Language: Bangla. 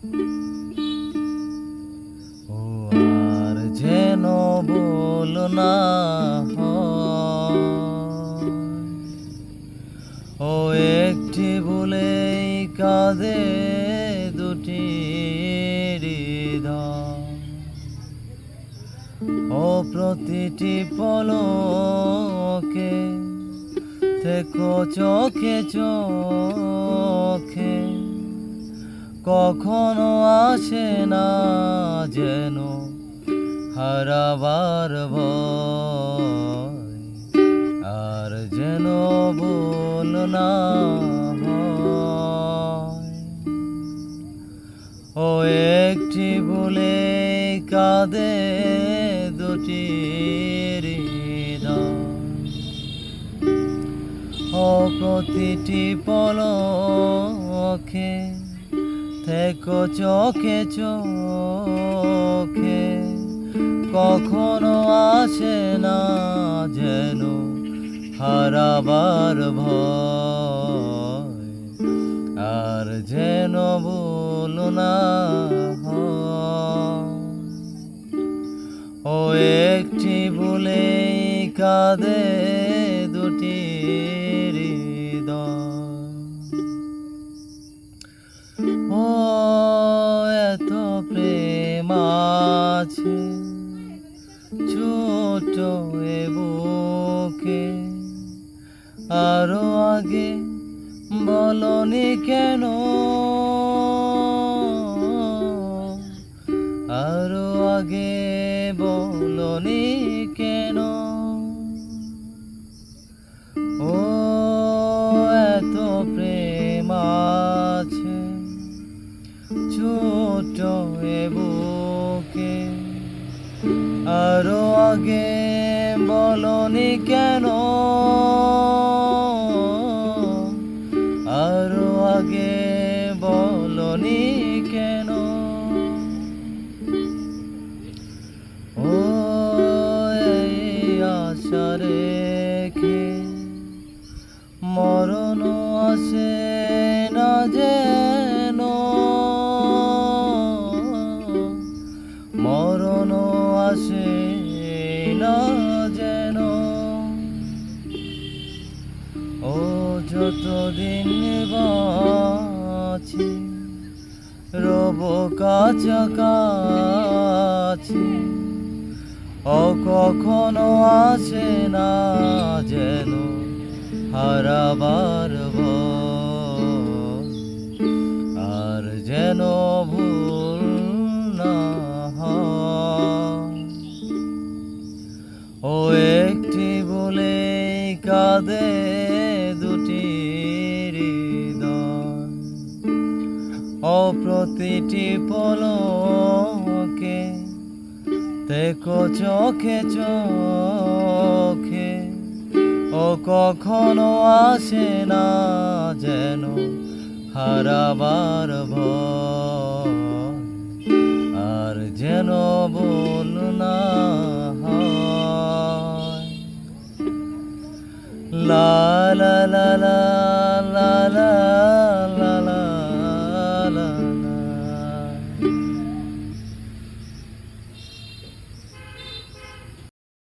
ও আর যেন বল না ও একটি বলেই কাঁদে দুটি হৃদয়। ও প্রতিটি পলকে থেকো চোখে চোখে কখনো আসে না যেন হারাবার আর যেন বল না। ও একটি বলে কাঁদে দুটি ও প্রতিটি পলকে থেকো চোখে চোখে, কখনো আসে না যেন হারাবার ভয় আর যেন বল না। ও একটি বলে কাঁদে আছে, ছোট এ আরও আগে বলনি কেন? আরও আগে বলনি কেন? ও, এত প্রেম আছে, ছোট এ আগে বলনি কেন? ও যতদিন বাঁচি রব কাছাকাছি ও কখনো আসে না যেন হারাবার। আর যেন ভুল না। ও একটি বলে কাঁদে চিটি পলকে দেখো চোখে চোখে ও কখনো আসে না যেন হারাবার ভ আর যেন বল না লা লা লা লা লা লা লা লা